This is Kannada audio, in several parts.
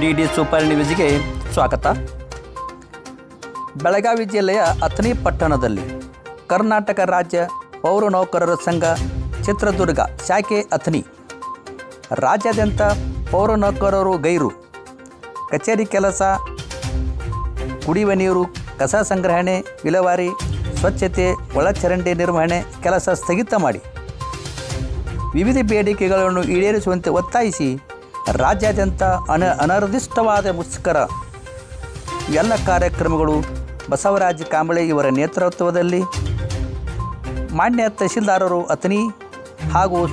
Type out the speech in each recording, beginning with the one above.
ಡಿ ಡಿ ಸೂಪರ್ ನ್ಯೂಸ್ಗೆ ಸ್ವಾಗತ. ಬೆಳಗಾವಿ ಜಿಲ್ಲೆಯ ಅಥಣಿ ಪಟ್ಟಣದಲ್ಲಿ ಕರ್ನಾಟಕ ರಾಜ್ಯ ಪೌರ ನೌಕರರ ಸಂಘ ಚಿತ್ರದುರ್ಗ ಶಾಖೆ ಅಥಣಿ. ರಾಜ್ಯಾದ್ಯಂತ ಪೌರ ನೌಕರರು ಗೈರು, ಕಚೇರಿ ಕೆಲಸ, ಕುಡಿಯುವ ನೀರು, ಕಸ ಸಂಗ್ರಹಣೆ, ವಿಲೇವಾರಿ, ಸ್ವಚ್ಛತೆ, ಒಳಚರಂಡಿ ನಿರ್ವಹಣೆ ಕೆಲಸ ಸ್ಥಗಿತ ಮಾಡಿ ವಿವಿಧ ಬೇಡಿಕೆಗಳನ್ನು ಈಡೇರಿಸುವಂತೆ ಒತ್ತಾಯಿಸಿ ರಾಜ್ಯಾದ್ಯಂತ ಅನ ಅನರ್ದಿಷ್ಟವಾದ ಮುಷ್ಕರ ಎಲ್ಲ ಕಾರ್ಯಕ್ರಮಗಳು ಬಸವರಾಜ ಕಾಂಬಳೆ ಇವರ ನೇತೃತ್ವದಲ್ಲಿ ಮಾನ್ಯ ತಹಶೀಲ್ದಾರರು ಅತನಿ ಹಾಗೂ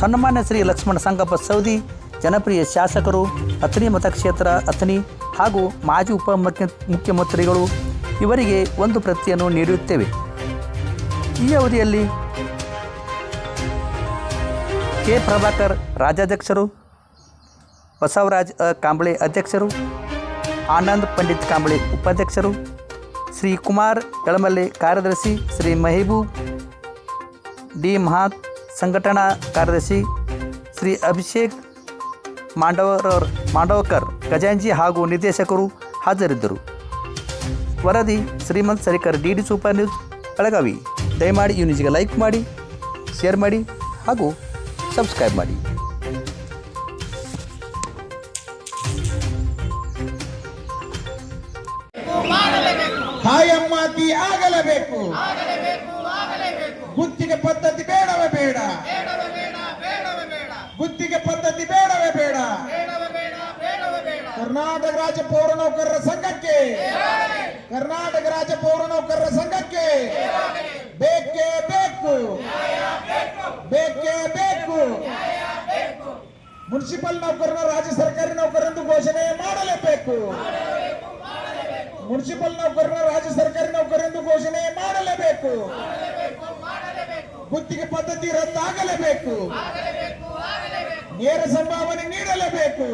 ಸನ್ಮಾನ್ಯ ಶ್ರೀ ಲಕ್ಷ್ಮಣ ಸಂಗಪ್ಪ ಸೌದಿ ಜನಪ್ರಿಯ ಶಾಸಕರು ಅತನಿ ಮತಕ್ಷೇತ್ರ ಅತನಿ ಹಾಗೂ ಮಾಜಿ ಉಪ ಮುಖ್ಯಮಂತ್ರಿಗಳು ಇವರಿಗೆ ಒಂದು ಪ್ರತಿಯನ್ನು ನೀಡುತ್ತೇವೆ. ಈ ಅವಧಿಯಲ್ಲಿ ಕೆ. ಪ್ರಭಾಕರ್ ರಾಜ್ಯಾಧ್ಯಕ್ಷರು ಬಸವರಾಜ್ ಕಾಂಬಳೆ ಅಧ್ಯಕ್ಷರು, ಆನಂದ್ ಪಂಡಿತ್ ಕಾಂಬಳೆ ಉಪಾಧ್ಯಕ್ಷರು ಶ್ರೀ ಕುಮಾರ್ ಎಳಮಲ್ಲೆ ಕಾರ್ಯದರ್ಶಿ ಶ್ರೀ ಮೆಹಬೂಬ್ ಡಿ ಮಹಾತ್ ಸಂಘಟನಾ ಕಾರ್ಯದರ್ಶಿ ಶ್ರೀ ಅಭಿಷೇಕ್ ಮಾಂಡವರ ಮಾಂಡವಕರ್ ಖಜಾಂಜಿ ಹಾಗೂ ನಿರ್ದೇಶಕರು ಹಾಜರಿದ್ದರು. ವರದಿ Shrimanth Sarikar, D D super news, Belagavi. ದಯಮಾಡಿ ಈ ನ್ಯೂಸ್ಗೆ ಲೈಕ್ ಮಾಡಿ, ಶೇರ್ ಮಾಡಿ ಹಾಗೂ ಸಬ್ಸ್ಕ್ರೈಬ್ ಮಾಡಿ. ಹಾಯಮ್ಮಾತಿ ಆಗಲೇಬೇಕು. ಗುತ್ತಿಗೆ ಪದ್ಧತಿ ಬೇಡವೇ ಬೇಡ. ಗುತ್ತಿಗೆ ಪದ್ಧತಿ ಬೇಡವೇ ಬೇಡ. ಕರ್ನಾಟಕ ರಾಜ್ಯ ಪೌರ ನೌಕರರ ಸಂಘಕ್ಕೆ. ಕರ್ನಾಟಕ ರಾಜ್ಯ ಪೌರ ನೌಕರರ ಸಂಘಕ್ಕೆ. ಬೇಕೇ ಬೇಕು. ಬೇಕೇ ಬೇಕು. ಮುನ್ಸಿಪಲ್ ನೌಕರರ ರಾಜ್ಯ ಸರ್ಕಾರಿ ನೌಕರರೆಂದು ಘೋಷಣೆ ಮಾಡಲೇಬೇಕು. ಮುನ್ಸಿಪಲ್ ನೌಕರನ ರಾಜ್ಯ ಸರ್ಕಾರಿ ನೌಕರರೆಂದು ಘೋಷಣೆ ಮಾಡಲೇಬೇಕು. ಗುತ್ತಿಗೆ ಪದ್ಧತಿ ರದ್ದಾಗಲೇಬೇಕು. ನೇರ ಸಂಭಾವನೆ ನೀಡಲೇಬೇಕು.